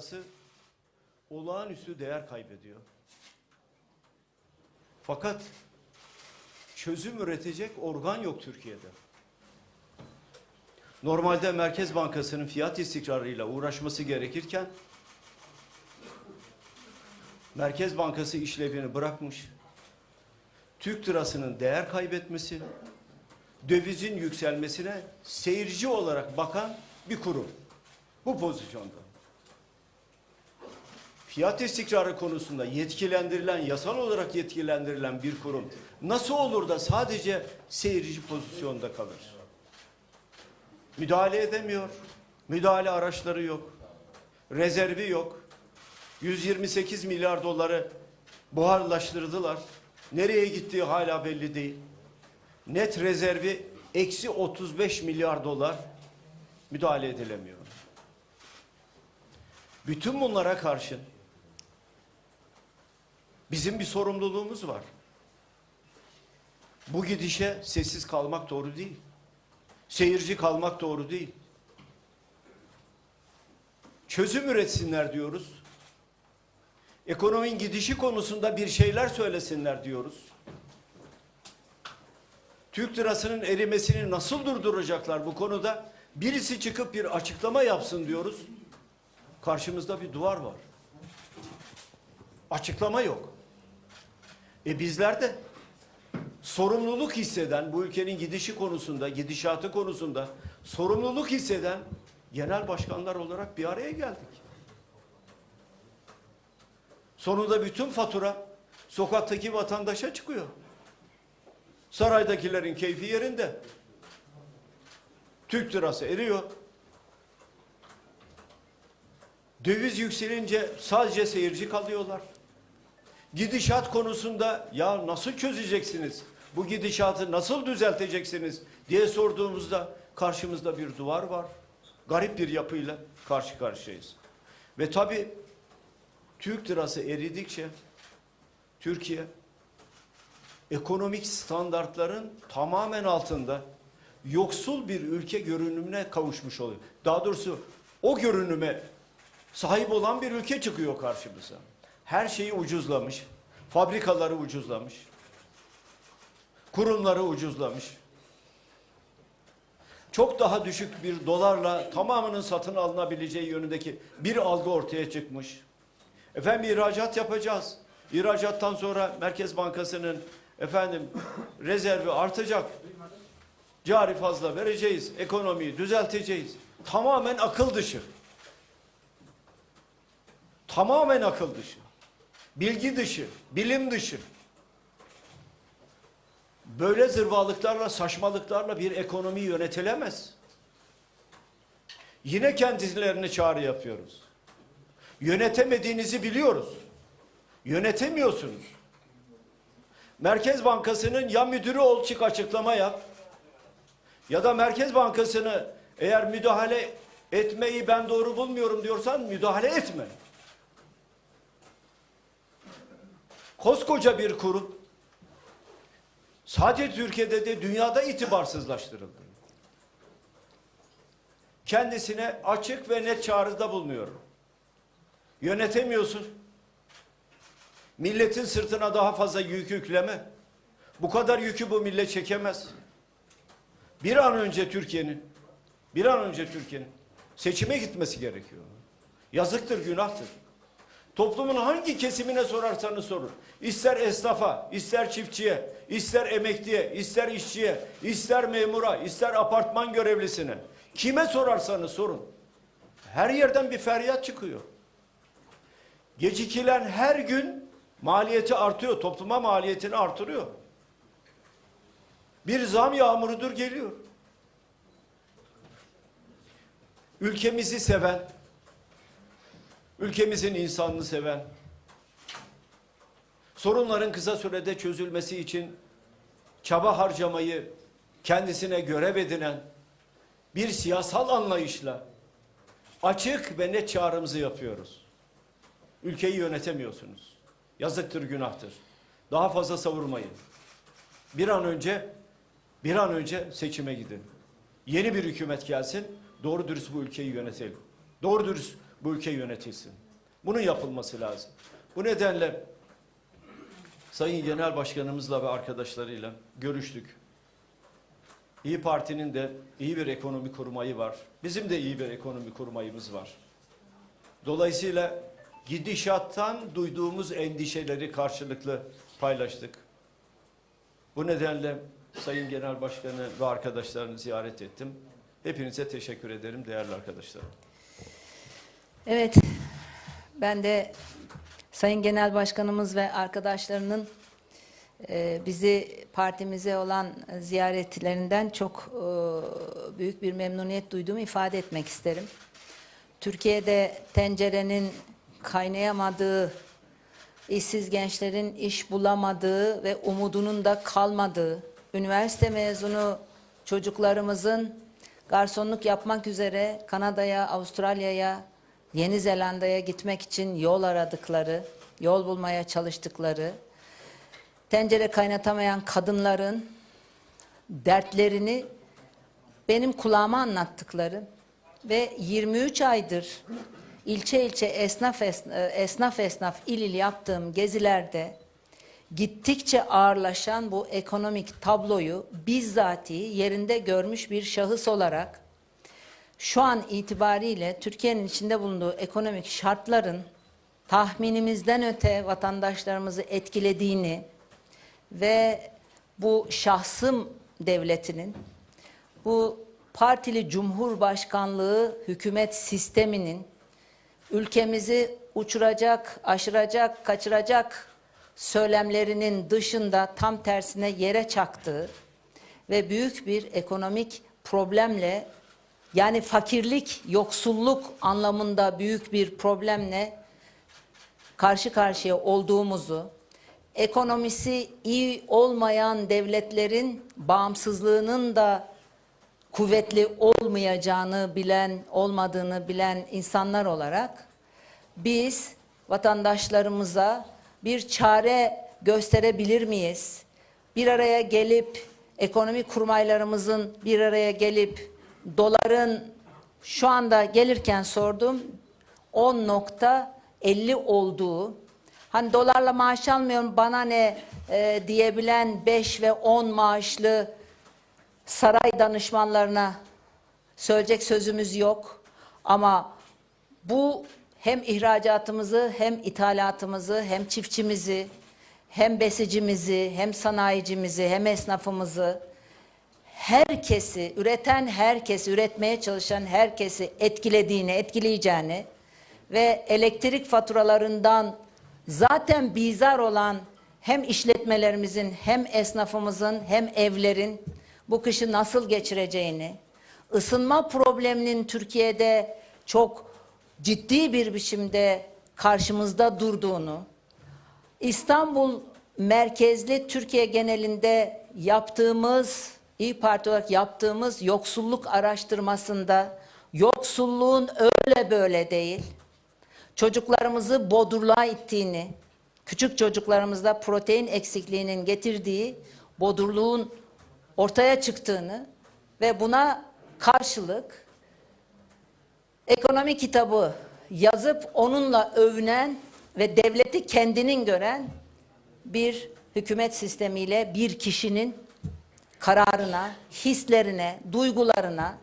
Bankası olağanüstü değer kaybediyor. Fakat çözüm üretecek organ yok Türkiye'de. Normalde Merkez Bankası'nın fiyat istikrarıyla uğraşması gerekirken Merkez Bankası işlevini bırakmış. Türk lirasının değer kaybetmesi, dövizin yükselmesine seyirci olarak bakan bir kurum. Bu pozisyonda. Fiyat istikrarı konusunda yetkilendirilen, yasal olarak yetkilendirilen bir kurum nasıl olur da sadece seyirci pozisyonda kalır? Müdahale edemiyor. Müdahale araçları yok. Rezervi yok. 128 milyar doları buharlaştırdılar. Nereye gittiği hala belli değil. Net rezervi eksi 35 milyar dolar müdahale edilemiyor. Bütün bunlara karşın bizim bir sorumluluğumuz var. Bu gidişe sessiz kalmak doğru değil. Seyirci kalmak doğru değil. Çözüm üretsinler diyoruz. Ekonominin gidişi konusunda bir şeyler söylesinler diyoruz. Türk lirasının erimesini nasıl durduracaklar bu konuda? Birisi çıkıp bir açıklama yapsın diyoruz. Karşımızda bir duvar var. Açıklama yok. E bizler de sorumluluk hisseden, bu ülkenin gidişi konusunda, gidişatı konusunda sorumluluk hisseden genel başkanlar olarak bir araya geldik. Sonunda bütün fatura sokaktaki vatandaşa çıkıyor. Saraydakilerin keyfi yerinde. Türk lirası eriyor. Döviz yükselince sadece seyirci kalıyorlar. Gidişat konusunda ya nasıl çözeceksiniz? Bu gidişatı nasıl düzelteceksiniz diye sorduğumuzda karşımızda bir duvar var. Garip bir yapıyla karşı karşıyayız. Ve tabii Türk lirası eridikçe Türkiye ekonomik standartların tamamen altında yoksul bir ülke görünümüne kavuşmuş oluyor. Daha doğrusu o görünüme sahip olan bir ülke çıkıyor karşımıza. Her şeyi ucuzlamış. Fabrikaları ucuzlamış. Kurumları ucuzlamış. Çok daha düşük bir dolarla tamamının satın alınabileceği yönündeki bir algı ortaya çıkmış. Efendim ihracat yapacağız. İhracattan sonra Merkez Bankası'nın efendim rezervi artacak. Cari fazla vereceğiz. Ekonomiyi düzelteceğiz. Tamamen akıl dışı. Tamamen akıl dışı. Bilgi dışı, bilim dışı. Böyle zırvalıklarla, saçmalıklarla bir ekonomi yönetilemez. Yine kendilerine çağrı yapıyoruz. Yönetemediğinizi biliyoruz. Yönetemiyorsunuz. Merkez Bankası'nın ya müdürü ol çık açıklama yap ya da Merkez Bankası'nı eğer müdahale etmeyi ben doğru bulmuyorum diyorsan müdahale etme. Koskoca bir kurum sadece Türkiye'de de dünyada itibarsızlaştırıldı. Kendisine açık ve net çağrıda bulunuyorum. Yönetemiyorsun. Milletin sırtına daha fazla yük yükleme. Bu kadar yükü bu millet çekemez. Bir an önce Türkiye'nin, bir an önce Türkiye'nin seçime gitmesi gerekiyor. Yazıktır, günahtır. Toplumun hangi kesimine sorarsanız sorun. İster esnafa, ister çiftçiye, ister emekliye, ister işçiye, ister memura, ister apartman görevlisine. Kime sorarsanız sorun. Her yerden bir feryat çıkıyor. Gecikilen her gün maliyeti artıyor. Topluma maliyetini artırıyor. Bir zam yağmurudur geliyor. Ülkemizi seven, ülkemizin insanını seven, sorunların kısa sürede çözülmesi için çaba harcamayı kendisine görev edinen bir siyasal anlayışla açık ve net çağrımızı yapıyoruz. Ülkeyi yönetemiyorsunuz. Yazıktır, günahtır. Daha fazla savurmayın. Bir an önce bir an önce seçime gidin. Yeni bir hükümet gelsin. Doğru dürüst bu ülkeyi yönetelim. Doğru dürüst bu ülke yönetilsin. Bunun yapılması lazım. Bu nedenle Sayın Genel Başkanımızla ve arkadaşlarıyla görüştük. İyi Parti'nin de iyi bir ekonomi kurmayı var. Bizim de iyi bir ekonomi kurmayımız var. Dolayısıyla gidişattan duyduğumuz endişeleri karşılıklı paylaştık. Bu nedenle Sayın Genel Başkanı ve arkadaşlarını ziyaret ettim. Hepinize teşekkür ederim değerli arkadaşlarım. Evet, ben de Sayın Genel Başkanımız ve arkadaşlarının e, bizi partimize olan ziyaretlerinden çok e, büyük bir memnuniyet duyduğumu ifade etmek isterim. Türkiye'de tencerenin kaynayamadığı, işsiz gençlerin iş bulamadığı ve umudunun da kalmadığı, üniversite mezunu çocuklarımızın garsonluk yapmak üzere Kanada'ya, Avustralya'ya, Yeni Zelanda'ya gitmek için yol aradıkları, yol bulmaya çalıştıkları, tencere kaynatamayan kadınların dertlerini benim kulağıma anlattıkları ve 23 aydır ilçe ilçe esnaf esnaf, esnaf, esnaf il il yaptığım gezilerde gittikçe ağırlaşan bu ekonomik tabloyu bizzatihi yerinde görmüş bir şahıs olarak şu an itibariyle Türkiye'nin içinde bulunduğu ekonomik şartların tahminimizden öte vatandaşlarımızı etkilediğini ve bu şahsım devletinin bu partili cumhurbaşkanlığı hükümet sisteminin ülkemizi uçuracak, aşıracak, kaçıracak söylemlerinin dışında tam tersine yere çaktığı ve büyük bir ekonomik problemle yani fakirlik, yoksulluk anlamında büyük bir problemle karşı karşıya olduğumuzu, ekonomisi iyi olmayan devletlerin bağımsızlığının da kuvvetli olmayacağını bilen, olmadığını bilen insanlar olarak biz vatandaşlarımıza bir çare gösterebilir miyiz? Bir araya gelip ekonomi kurmaylarımızın bir araya gelip doların şu anda gelirken sordum 10.50 olduğu hani dolarla maaş almıyorum bana ne e, diyebilen 5 ve 10 maaşlı saray danışmanlarına söyleyecek sözümüz yok. Ama bu hem ihracatımızı hem ithalatımızı hem çiftçimizi hem besicimizi hem sanayicimizi hem esnafımızı herkesi üreten herkesi üretmeye çalışan herkesi etkilediğini etkileyeceğini ve elektrik faturalarından zaten bizar olan hem işletmelerimizin hem esnafımızın hem evlerin bu kışı nasıl geçireceğini, ısınma probleminin Türkiye'de çok ciddi bir biçimde karşımızda durduğunu, İstanbul merkezli Türkiye genelinde yaptığımız, İyi Parti olarak yaptığımız yoksulluk araştırmasında yoksulluğun öyle böyle değil, çocuklarımızı bodurluğa ittiğini, küçük çocuklarımızda protein eksikliğinin getirdiği bodurluğun ortaya çıktığını ve buna karşılık ekonomi kitabı yazıp onunla övünen ve devleti kendinin gören bir hükümet sistemiyle bir kişinin kararına, hislerine, duygularına,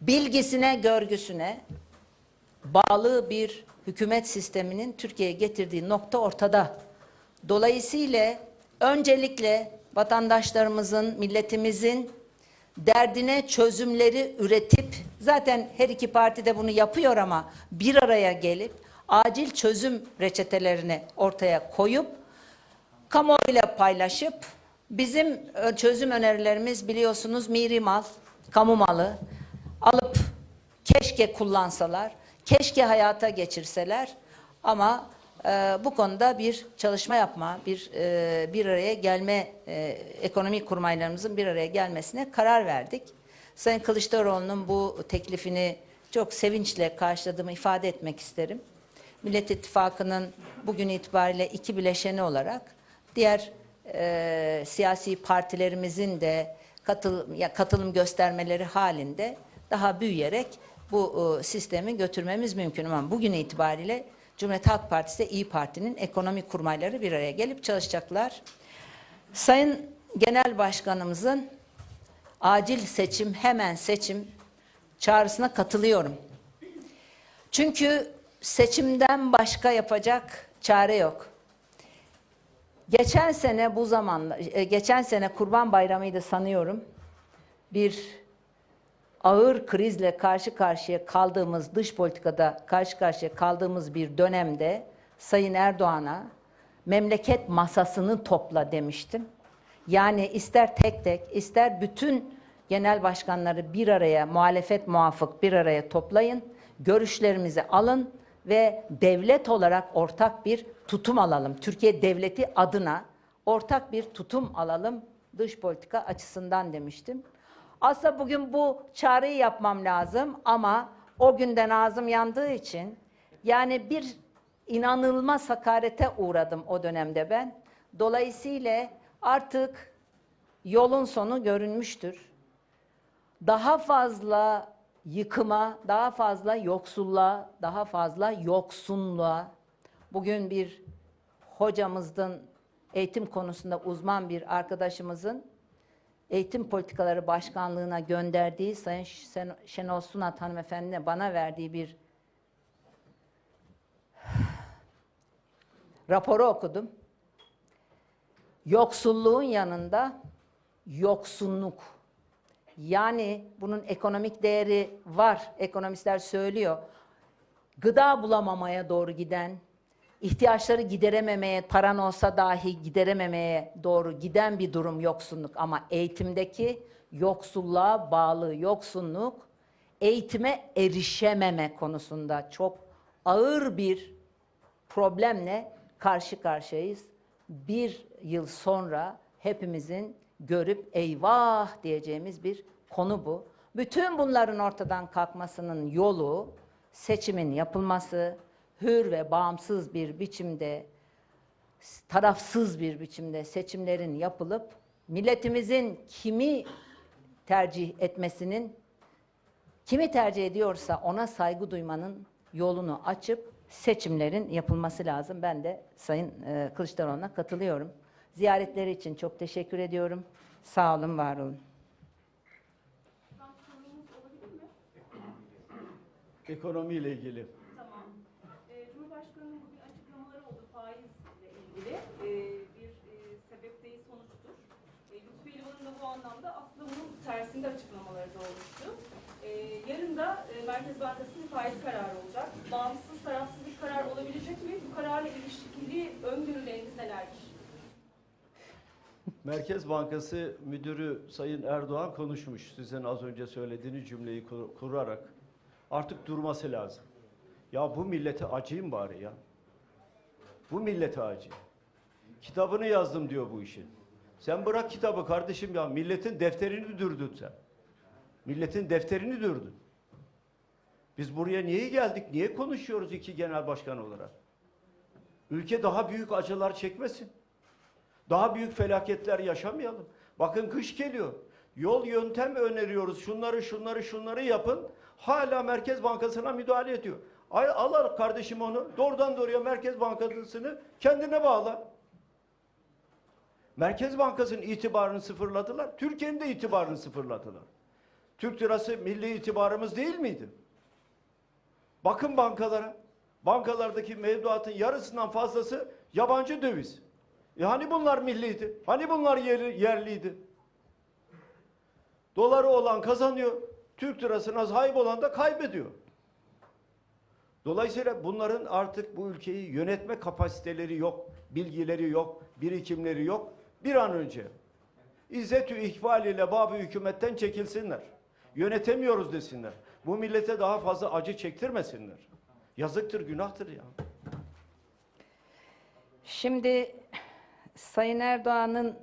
bilgisine, görgüsüne bağlı bir hükümet sisteminin Türkiye'ye getirdiği nokta ortada. Dolayısıyla öncelikle vatandaşlarımızın, milletimizin derdine çözümleri üretip zaten her iki parti de bunu yapıyor ama bir araya gelip acil çözüm reçetelerini ortaya koyup kamuoyuyla paylaşıp bizim çözüm önerilerimiz biliyorsunuz miri mal, kamu malı alıp keşke kullansalar, keşke hayata geçirseler ama e, bu konuda bir çalışma yapma, bir e, bir araya gelme, e, ekonomik kurmaylarımızın bir araya gelmesine karar verdik. Sayın Kılıçdaroğlu'nun bu teklifini çok sevinçle karşıladığımı ifade etmek isterim. Millet İttifakı'nın bugün itibariyle iki bileşeni olarak diğer e, siyasi partilerimizin de katıl, ya, katılım göstermeleri halinde daha büyüyerek bu e, sistemi götürmemiz mümkün ama bugün itibariyle Cumhuriyet Halk Partisi ile İyi Parti'nin ekonomik kurmayları bir araya gelip çalışacaklar. Sayın Genel Başkanımızın acil seçim, hemen seçim çağrısına katılıyorum. Çünkü seçimden başka yapacak çare yok. Geçen sene bu zamanla, e, geçen sene Kurban Bayramı'ydı sanıyorum. Bir ağır krizle karşı karşıya kaldığımız dış politikada karşı karşıya kaldığımız bir dönemde Sayın Erdoğan'a memleket masasını topla demiştim. Yani ister tek tek ister bütün genel başkanları bir araya muhalefet muafık bir araya toplayın. Görüşlerimizi alın ve devlet olarak ortak bir tutum alalım. Türkiye devleti adına ortak bir tutum alalım dış politika açısından demiştim. Aslında bugün bu çağrıyı yapmam lazım ama o günden ağzım yandığı için yani bir inanılmaz hakarete uğradım o dönemde ben. Dolayısıyla artık yolun sonu görünmüştür. Daha fazla yıkıma, daha fazla yoksulluğa, daha fazla yoksunluğa bugün bir hocamızın eğitim konusunda uzman bir arkadaşımızın Eğitim Politikaları Başkanlığı'na gönderdiği Sayın Şen- Şenol Sunat hanımefendine bana verdiği bir raporu okudum. Yoksulluğun yanında yoksunluk. Yani bunun ekonomik değeri var. Ekonomistler söylüyor. Gıda bulamamaya doğru giden, ihtiyaçları giderememeye, paran olsa dahi giderememeye doğru giden bir durum yoksunluk. Ama eğitimdeki yoksulluğa bağlı yoksunluk, eğitime erişememe konusunda çok ağır bir problemle karşı karşıyayız. Bir yıl sonra hepimizin görüp eyvah diyeceğimiz bir konu bu. Bütün bunların ortadan kalkmasının yolu seçimin yapılması, hür ve bağımsız bir biçimde, tarafsız bir biçimde seçimlerin yapılıp milletimizin kimi tercih etmesinin Kimi tercih ediyorsa ona saygı duymanın yolunu açıp seçimlerin yapılması lazım. Ben de Sayın e, Kılıçdaroğlu'na katılıyorum. Ziyaretleri için çok teşekkür ediyorum. Sağ olun, var olun. Ekonomiyle ilgili. Tamam. Ee, Cumhurbaşkanı'nın bugün açıklamaları oldu faizle ilgili. Ee, bir e, sebep değil sonuçtur. E, Lütfü Elvan'ın da bu anlamda aslında bunun tersinde açıklamaları da olmuştu. Ee, yarın da e, Merkez Bankası'nın faiz kararı olacak. Bağımsız, tarafsız bir karar olabilecek mi? Bu kararla ilişkili öngörüleriniz nelerdir? Merkez Bankası Müdürü Sayın Erdoğan konuşmuş. Sizin az önce söylediğiniz cümleyi kur- kurarak. Artık durması lazım. Ya bu millete acıyım bari ya. Bu millete acı. Kitabını yazdım diyor bu işin. Sen bırak kitabı kardeşim ya. Milletin defterini dürdün sen. Milletin defterini dürdün. Biz buraya niye geldik? Niye konuşuyoruz iki genel başkan olarak? Ülke daha büyük acılar çekmesin. Daha büyük felaketler yaşamayalım. Bakın kış geliyor. Yol yöntem öneriyoruz. Şunları şunları şunları yapın. Hala Merkez Bankası'na müdahale ediyor. Al al kardeşim onu. Doğrudan doğruya Merkez Bankası'nı kendine bağla. Merkez Bankası'nın itibarını sıfırladılar. Türkiye'nin de itibarını sıfırladılar. Türk lirası milli itibarımız değil miydi? Bakın bankalara. Bankalardaki mevduatın yarısından fazlası yabancı döviz. E hani bunlar milliydi? Hani bunlar yerli, yerliydi? Doları olan kazanıyor. Türk lirasına sahip olan da kaybediyor. Dolayısıyla bunların artık bu ülkeyi yönetme kapasiteleri yok, bilgileri yok, birikimleri yok. Bir an önce İzzetü ihval ile babı hükümetten çekilsinler. Yönetemiyoruz desinler. Bu millete daha fazla acı çektirmesinler. Yazıktır, günahtır ya. Şimdi Sayın Erdoğan'ın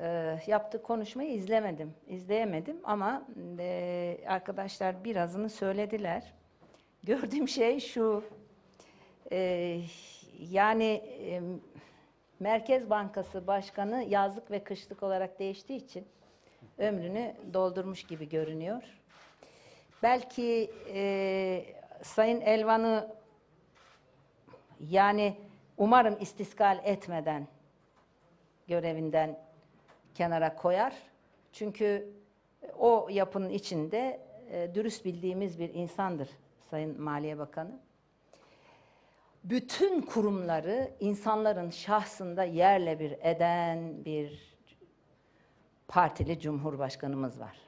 e, yaptığı konuşmayı izlemedim, izleyemedim ama e, arkadaşlar birazını söylediler. Gördüğüm şey şu, e, yani e, Merkez Bankası Başkanı yazlık ve kışlık olarak değiştiği için ömrünü doldurmuş gibi görünüyor. belki e, Sayın Elvan'ı yani umarım istiskal etmeden görevinden kenara koyar. Çünkü o yapının içinde e, dürüst bildiğimiz bir insandır Sayın Maliye Bakanı. Bütün kurumları insanların şahsında yerle bir eden bir partili cumhurbaşkanımız var.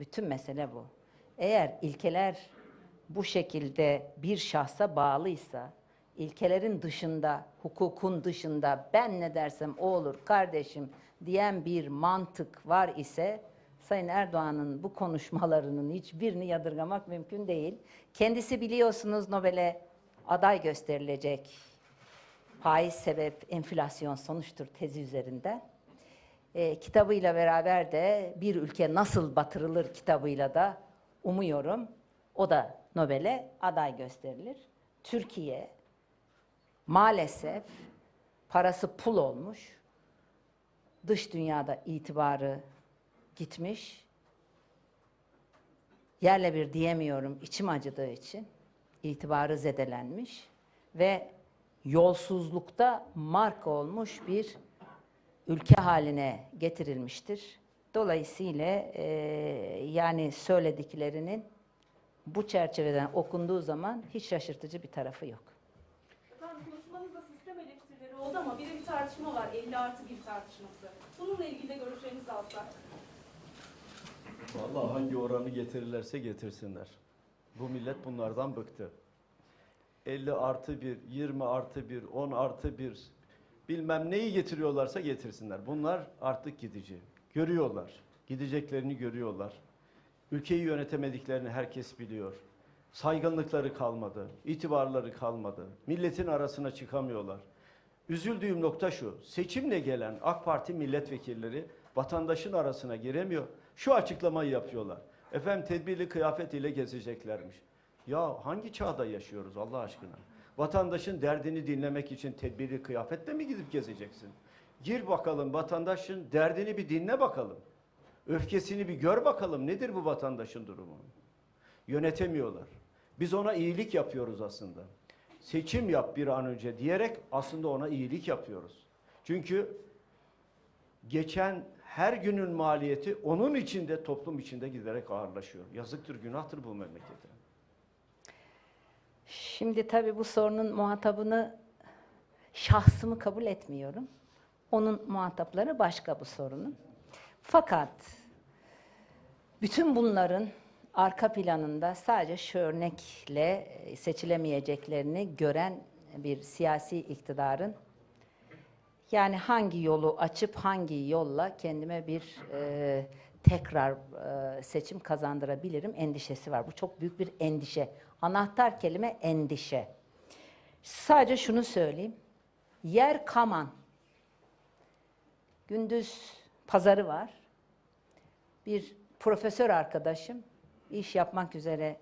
Bütün mesele bu. Eğer ilkeler bu şekilde bir şahsa bağlıysa, ilkelerin dışında, hukukun dışında ben ne dersem o olur kardeşim diyen bir mantık var ise Sayın Erdoğan'ın bu konuşmalarının hiçbirini yadırgamak mümkün değil. Kendisi biliyorsunuz Nobel'e aday gösterilecek. Faiz sebep enflasyon sonuçtur tezi üzerinde. E, kitabıyla beraber de bir ülke nasıl batırılır kitabıyla da umuyorum o da Nobel'e aday gösterilir. Türkiye maalesef parası pul olmuş. Dış dünyada itibarı gitmiş. Yerle bir diyemiyorum içim acıdığı için. itibarı zedelenmiş ve yolsuzlukta marka olmuş bir ülke haline getirilmiştir. Dolayısıyla eee, yani söylediklerinin bu çerçeveden okunduğu zaman hiç şaşırtıcı bir tarafı yok. Konuşmanızda sistem eleştirileri oldu ama bir de bir tartışma var. 50 artı 1 tartışması. Bununla ilgili de görüşlerinizi alsak. Vallahi hangi oranı getirirlerse getirsinler. Bu millet bunlardan bıktı. 50 artı 1, 20 artı 1, 10 artı 1 bilmem neyi getiriyorlarsa getirsinler. Bunlar artık gidici. Görüyorlar. Gideceklerini görüyorlar. Ülkeyi yönetemediklerini herkes biliyor. Saygınlıkları kalmadı, itibarları kalmadı. Milletin arasına çıkamıyorlar. Üzüldüğüm nokta şu. Seçimle gelen AK Parti milletvekilleri vatandaşın arasına giremiyor. Şu açıklamayı yapıyorlar. Efendim tedbirli kıyafet ile gezeceklermiş. Ya hangi çağda yaşıyoruz Allah aşkına? Vatandaşın derdini dinlemek için tedbirli kıyafetle mi gidip gezeceksin? Gir bakalım vatandaşın derdini bir dinle bakalım. Öfkesini bir gör bakalım. Nedir bu vatandaşın durumu? Yönetemiyorlar. Biz ona iyilik yapıyoruz aslında. Seçim yap bir an önce diyerek aslında ona iyilik yapıyoruz. Çünkü geçen her günün maliyeti onun içinde toplum içinde giderek ağırlaşıyor. Yazıktır, günahtır bu memlekete. Şimdi tabii bu sorunun muhatabını şahsımı kabul etmiyorum. Onun muhatapları başka bu sorunun. Fakat bütün bunların arka planında sadece şu seçilemeyeceklerini gören bir siyasi iktidarın yani hangi yolu açıp hangi yolla kendime bir e, tekrar e, seçim kazandırabilirim endişesi var. Bu çok büyük bir endişe. Anahtar kelime endişe. Sadece şunu söyleyeyim. Yer Kaman. Gündüz pazarı var. Bir profesör arkadaşım iş yapmak üzere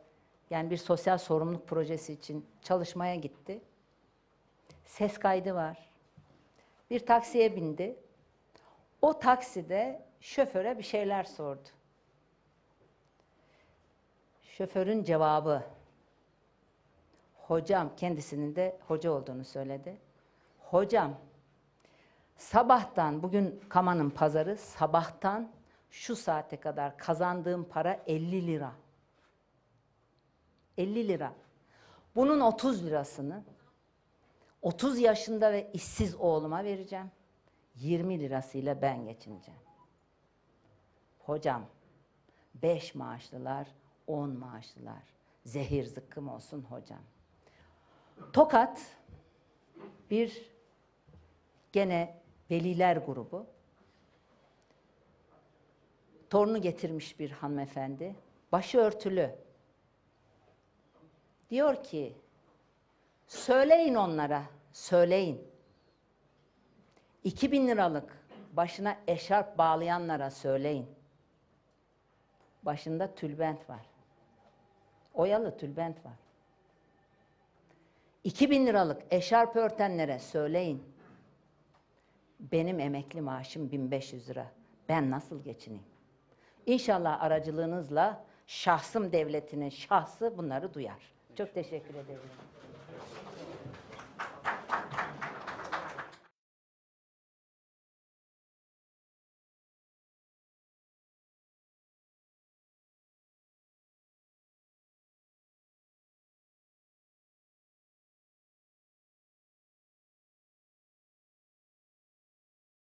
yani bir sosyal sorumluluk projesi için çalışmaya gitti. Ses kaydı var. Bir taksiye bindi. O takside şoföre bir şeyler sordu. Şoförün cevabı hocam kendisinin de hoca olduğunu söyledi. Hocam sabahtan bugün Kaman'ın pazarı sabahtan şu saate kadar kazandığım para 50 lira. 50 lira. Bunun 30 lirasını 30 yaşında ve işsiz oğluma vereceğim. 20 lirasıyla ben geçineceğim. Hocam 5 maaşlılar, 10 maaşlılar. Zehir zıkkım olsun hocam. Tokat bir gene veliler grubu. Torunu getirmiş bir hanımefendi. Başı örtülü. Diyor ki Söyleyin onlara, söyleyin. 2000 liralık başına eşarp bağlayanlara söyleyin. Başında tülbent var. Oyalı tülbent var. 2000 liralık eşarp örtenlere söyleyin. Benim emekli maaşım 1500 lira. Ben nasıl geçineyim? İnşallah aracılığınızla şahsım devletinin şahsı bunları duyar. Çok teşekkür ederim.